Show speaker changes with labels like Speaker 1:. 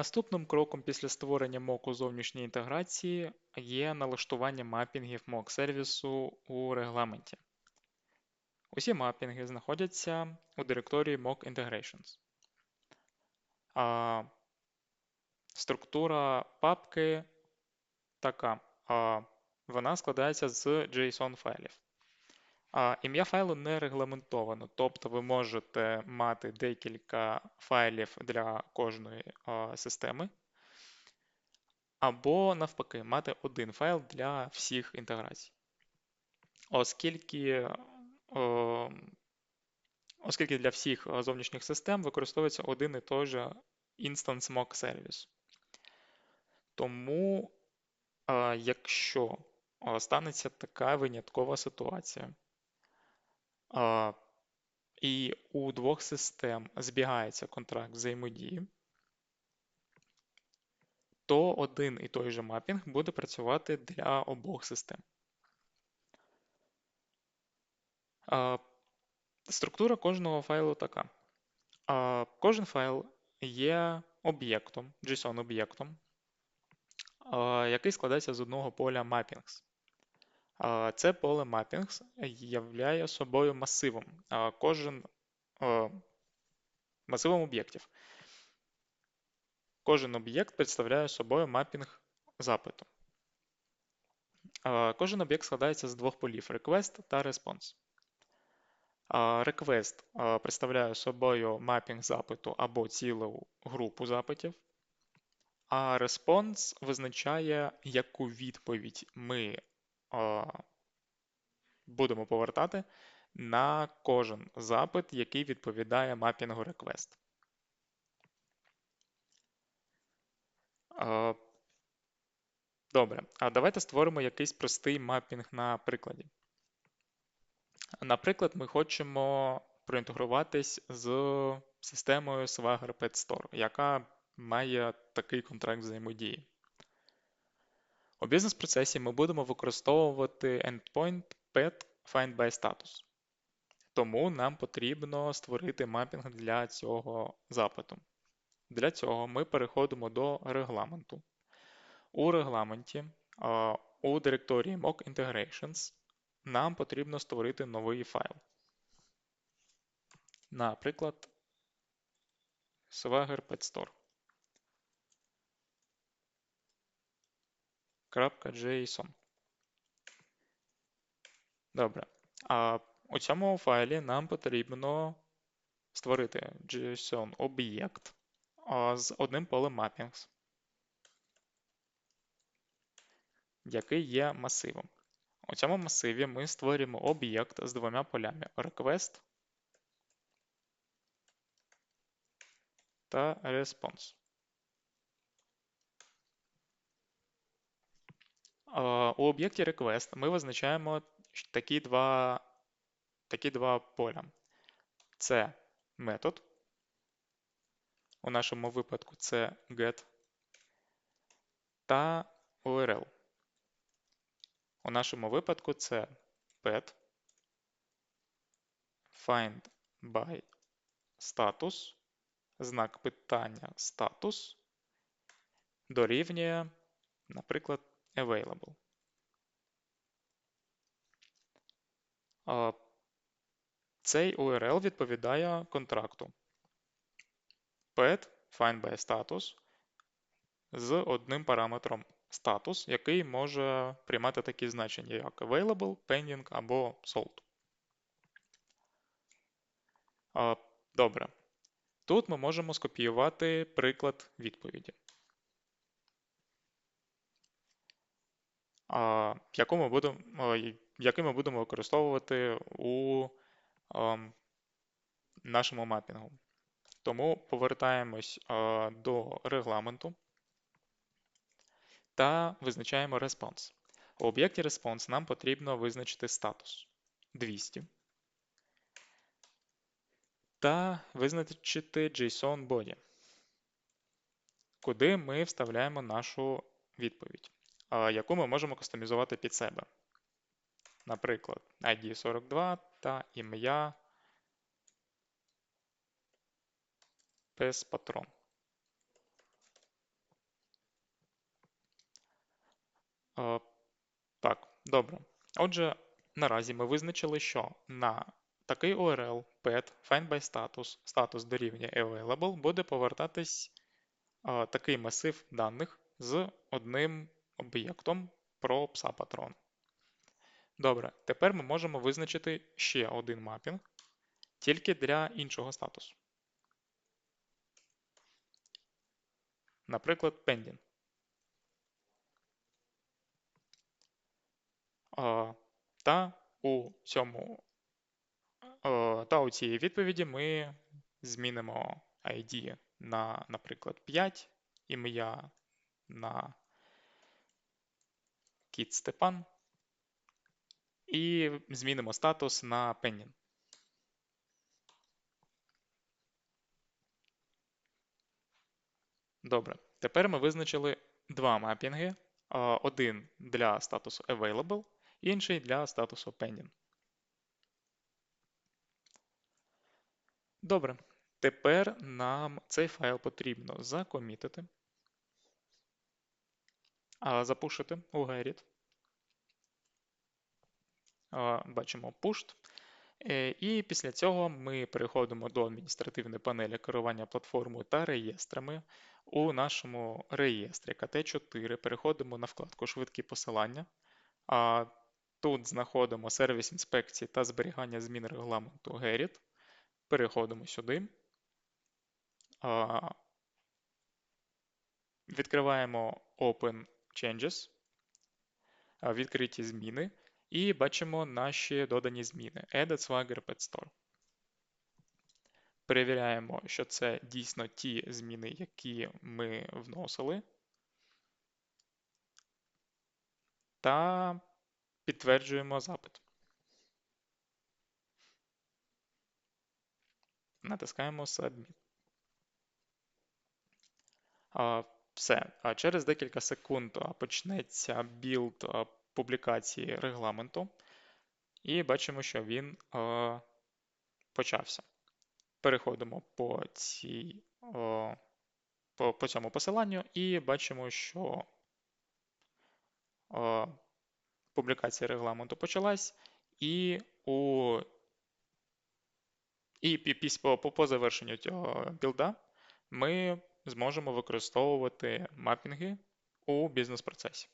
Speaker 1: Наступним кроком після створення моку зовнішньої інтеграції є налаштування мапінгів мок сервісу у регламенті. Усі мапінги знаходяться у директорії mock integrations. А, Структура папки така. А, Вона складається з JSON файлів. А, Ім'я файлу не регламентовано, тобто ви можете мати декілька файлів для кожної а, системи, або, навпаки, мати один файл для всіх інтеграцій. Оскільки оскільки для всіх зовнішніх систем використовується один і той же Instance Mock Service. Тому, якщо станеться така виняткова ситуація, і у двох систем збігається контракт взаємодії, то один і той же мапінг буде працювати для обох систем. Структура кожного файлу така. Кожен файл є об'єктом, JSON-об'єктом, який складається з одного поля mappings. Це поле mappings являє собою масивом. Кожен масивом об'єктів. Кожен об'єкт представляє собою мапінг запиту. Кожен об'єкт складається з двох полів request та response. Request представляє собою мапінг запиту або цілу групу запитів, а response визначає, яку відповідь ми будемо повертати на кожен запит, який відповідає мапінгу request. Добре, а давайте створимо якийсь простий мапінг на прикладі. Наприклад, ми хочемо проінтегруватись з системою Swagger Pet Store, яка має такий контракт взаємодії. У бізнес-процесі ми будемо використовувати endpoint pet find status. Тому нам потрібно створити мапінг для цього запиту. Для цього ми переходимо до регламенту. У регламенті у директорії mock integrations нам потрібно створити новий файл. Наприклад, Swagger .json. Добре. А у цьому файлі нам потрібно створити JSON об'єкт з одним полем mappings, який є масивом. У цьому масиві ми створюємо об'єкт з двома полями request та response. У об'єкті request ми визначаємо такі два такі два поля. Це метод. У нашому випадку це get та URL. У нашому випадку це pet find by status, знак питання статус дорівнює, наприклад, available. Цей URL відповідає контракту pet find by status з одним параметром статус, який може приймати такі значення, як available, pending або sold. Добре. Тут ми можемо скопіювати приклад відповіді, яку ми будемо, який ми будемо використовувати у нашому мапінгу. Тому повертаємось до регламенту та визначаємо response. У об'єкті response нам потрібно визначити статус 200 та визначити JSON body, куди ми вставляємо нашу відповідь, яку ми можемо кастомізувати під себе. Наприклад, ID 42 та ім'я пес патрон. Так, добре. Отже, наразі ми визначили, що на такий URL pet findByStatus, статус дорівнює available, буде повертатись такий масив даних з одним об'єктом про пса патрон. Добре, тепер ми можемо визначити ще один мапінг, тільки для іншого статусу. Наприклад, pending. Та у цьому та у цій відповіді ми змінимо ID на, наприклад, 5, ім'я на кіт Степан і змінимо статус на pending. Добре, тепер ми визначили два мапінги: один для статусу available, інший для статусу pending. Добре, тепер нам цей файл потрібно закомітити, запушити у Gerrit. Бачимо pushed. Е, І після цього ми переходимо до адміністративної панелі керування платформою та реєстрами. У нашому реєстрі КТ4 переходимо на вкладку Швидкі посилання. Тут знаходимо сервіс інспекції та зберігання змін регламенту Gerrit. Переходимо сюди. Відкриваємо Open Changes, відкриті зміни. І бачимо наші додані зміни. Added Swagger Pet Store. Перевіряємо, що це дійсно ті зміни, які ми вносили. Та підтверджуємо запит. Натискаємо Submit. Все. А Через декілька секунд почнеться білд публікації регламенту, і бачимо, що він е, почався. Переходимо по цій, е, по, по цьому посиланню і бачимо, що е, публікація регламенту почалась, і у і після по, по завершенню цього білда ми зможемо використовувати мапінги у бізнес-процесі.